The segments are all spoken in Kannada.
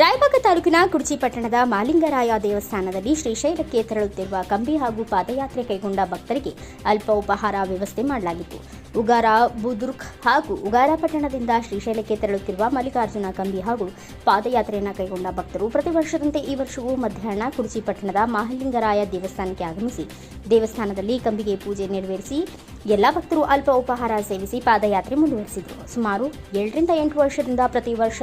ರಾಯಬಾಗ ತಾಲೂಕಿನ ಕುರ್ಚಿ ಪಟ್ಟಣದ ಮಾಲಿಂಗರಾಯ ದೇವಸ್ಥಾನದಲ್ಲಿ ಶ್ರೀಶೈಲಕ್ಕೆ ತೆರಳುತ್ತಿರುವ ಕಂಬಿ ಹಾಗೂ ಪಾದಯಾತ್ರೆ ಕೈಗೊಂಡ ಭಕ್ತರಿಗೆ ಅಲ್ಪ ಉಪಹಾರ ವ್ಯವಸ್ಥೆ ಮಾಡಲಾಗಿತ್ತು. ಉಗಾರ ಬುದುರ್ಕ್ ಹಾಗೂ ಉಗಾರ ಪಟ್ಟಣದಿಂದ ಶ್ರೀಶೈಲಕ್ಕೆ ತೆರಳುತ್ತಿರುವ ಮಲ್ಲಿಕಾರ್ಜುನ ಕಂಬಿ ಹಾಗೂ ಪಾದಯಾತ್ರೆಯನ್ನು ಕೈಗೊಂಡ ಭಕ್ತರು ಪ್ರತಿ ವರ್ಷದಂತೆ ಈ ವರ್ಷವೂ ಮಧ್ಯಾಹ್ನ ಕುರ್ಚಿ ಪಟ್ಟಣದ ಮಹಾಲಿಂಗರಾಯ ದೇವಸ್ಥಾನಕ್ಕೆ ಆಗಮಿಸಿ ದೇವಸ್ಥಾನದಲ್ಲಿ ಕಂಬಿಗೆ ಪೂಜೆ ನೆರವೇರಿಸಿ ಎಲ್ಲ ಭಕ್ತರು ಅಲ್ಪ ಉಪಹಾರ ಸೇವಿಸಿ ಪಾದಯಾತ್ರೆ ಮುಂದುವರೆಸಿದರು. ಸುಮಾರು ಏಳರಿಂದ ಎಂಟು ವರ್ಷದಿಂದ ಪ್ರತಿ ವರ್ಷ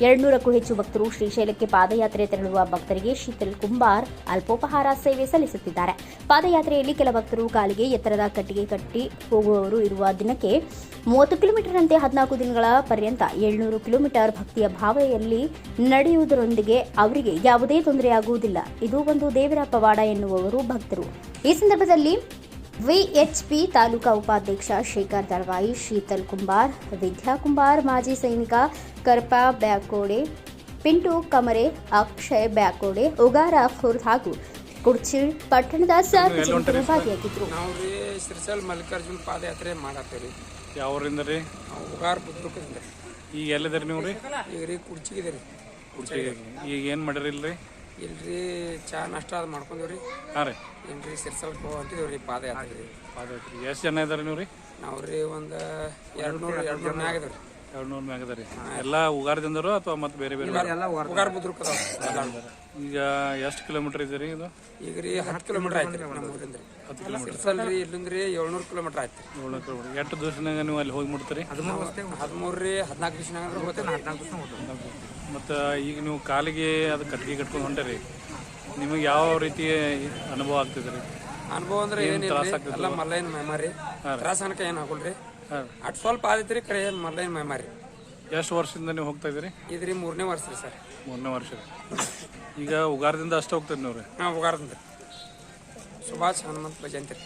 ಎರಡ್ನೂರಕ್ಕೂ ಹೆಚ್ಚು ಭಕ್ತರು ಶ್ರೀಶೈಲಕ್ಕೆ ಪಾದಯಾತ್ರೆ ತೆರಳುವ ಭಕ್ತರಿಗೆ ಶೀತಲ್ ಕುಂಬಾರ್ ಅಲ್ಪೋಪಹಾರ ಸೇವೆ ಸಲ್ಲಿಸುತ್ತಿದ್ದಾರೆ. ಪಾದಯಾತ್ರೆಯಲ್ಲಿ ಕೆಲ ಭಕ್ತರು ಕಾಲಿಗೆ ಎತ್ತರದ ಕಟ್ಟಿಗೆ ಕಟ್ಟಿ ಹೋಗುವವರು ಇರುವ ದಿನಕ್ಕೆ ಮೂವತ್ತು ಕಿಲೋಮೀಟರ್ನಂತೆ ಹದಿನಾಲ್ಕು ದಿನಗಳ ಪರ್ಯಂತ ಏಳ್ನೂರು ಕಿಲೋಮೀಟರ್ ಭಕ್ತಿಯ ಭಾವೆಯಲ್ಲಿ ನಡೆಯುವುದರೊಂದಿಗೆ ಅವರಿಗೆ ಯಾವುದೇ ತೊಂದರೆಯಾಗುವುದಿಲ್ಲ. ಇದು ಒಂದು ದೇವರ ಪವಾಡ ಎನ್ನುವವರು ಭಕ್ತರು. ಈ ಸಂದರ್ಭದಲ್ಲಿ ವಿಎಚ್ಪಿ ತಾಲೂಕಾ ಉಪಾಧ್ಯಕ್ಷ ಶೇಖರ್ ದಳವಾಯಿ ಶೀತಲ್ ಕುಂಬಾರ್ ವಿದ್ಯಾ ಕುಂಬಾರ್ ಮಾಜಿ ಸೈನಿಕ ಕರ್ಪ ಬ್ಯಾಕೋಡೆ ಪಿಂಟು ಕಮರೆ ಅಕ್ಷಯ್ ಬ್ಯಾಕೋಡೆ ಉಗಾರ ಖುರ್ದ್ ಹಾಗೂ ಕುರ್ಚಿ ಪಟ್ಟಣದ ಸಾರ್ವಜನಿಕರು ಭಾಗಿಯಾಗಿದ್ದರು ನಾವು ರೀ ಶ್ರೀಶೈಲ ಮಲ್ಲಿಕಾರ್ಜುನ ಪಾದಯಾತ್ರೆ ಮಾಡತ್ತೀವಿ ಯಾವ್ರಿಂದ ರೀ ನಾವು ಉಗಾರ ಬುದ್ರಕದಿಂದ ಈಗ ಎಲ್ಲಿದ್ದೀರಿ ನೀವು ರೀ? ಈಗ ರೀ ಕುರ್ಚಿಗಿದೆ ರೀ ಈಗ ಏನು ಮಾಡಿರಿ ಇಲ್ರಿ ಇಲ್ರಿ ಚಾ ನಷ್ಟ ಅದು ಮಾಡ್ಕೊಂಡೀವಿ ರೀ ಹಾಂ ರೀ. ಏನ್ರಿ ಶ್ರೀಶೈಲಕ್ಕೆ ಹೋಗಂತಿದ್ದೀವಿ ರೀ ಪಾದಯಾತ್ರೆ. ರೀ ಪಾದಯಾತ್ರೆ. ಎಷ್ಟು ಜನ ಇದಾರೆ ನೀವು ರೀ ನಾವು ರೀ ಒಂದು ಎರಡು ನೂರು ಎರಡು ನೂರು ಆಗಿದೆ ಇದಾವೆ ಎರಡು ನೂರು ಮ್ಯಾಗ ಅದ ರೀ. ಎಲ್ಲ ಉಗಾರದಿಂದರು ಅಥವಾ ಮತ್ತೆ ಬೇರೆ ಬೇರೆ ರೀ ಉಗಾರ. ಅದಾವ. ಈಗ ಎಷ್ಟು ಕಿಲೋಮೀಟರ್ ಇದೆ ರೀ ಇದು? ಈಗ ರೀ ಹತ್ತು ಕಿಲೋಮೀಟರ್ ಆಯ್ತು ರೀ ನಮ್ಮ ಊರಿಂದ ರೀ. ಹತ್ತು ಕಿಲೋಮೀಟರ್. ಶ್ರೀಶೈಲ ರೀ ಇಲ್ಲಿಂದ ರೀ ಏಳ್ನೂರು ಕಿಲೋಮೀಟರ್ ಆಯ್ತು ರೀ. ಏಳ್ನೂರು ಕಿಲೋಮೀಟರ್. ಎಷ್ಟು ದಿವಸನಾಗ ನೀವು ಅಲ್ಲಿ ಹೋಗಿ ಮುಟ್ತೀರಿ? ಹದಿಮೂರು ರೀ ಹದಿನಾಲ್ಕು ದಿವಸ ಅಂದ್ರೆ ಹೋಗ್ತೇನೆ ಹದಿನಾಲ್ಕು ದಿವಸ ಮತ್ತು ಈಗ ನೀವು ಕಾಲಿಗೆ ಅದು ಕಟ್ಟಿಗೆ ಕಟ್ಕೊಂಡು ಹೊಂಟರಿ ನಿಮಗೆ ಯಾವ ರೀತಿ ಅನುಭವ ಆಗ್ತಿದೆ ರೀ? ಅನುಭವ ಅಂದ್ರೆ ಏನಿಲ್ಲ ಎಲ್ಲ ಏನು ಮೆಮರಿ ತ್ರಾಸ ಏನು ಏನ್ ಹಾಕೊಳ್ರಿ ಅಟ್ ಸ್ವಲ್ಪ ಆದಿತ್ರಿ ಕರೆ ಮಲ್ಲೈನ್ ಮೆಮರಿ ಎಷ್ಟು ವರ್ಷದಿಂದ ನೀವು ಹೋಗ್ತಾ ಇದ್ದೀರಿ? ಇದ್ರಿ ಮೂರನೇ ವರ್ಷ ರೀ ಸರ್. ಮೂರನೇ ವರ್ಷ ಈಗ ಉಗಾರದಿಂದ ಅಷ್ಟು ಹೋಗ್ತೀರಿ ನೀವು ರೀ? ಹಾಂ ಉಗಾರದಿಂದ. ಸುಭಾಷ್ ಹನುಮಂತ ಭಜಂತ್ರಿ.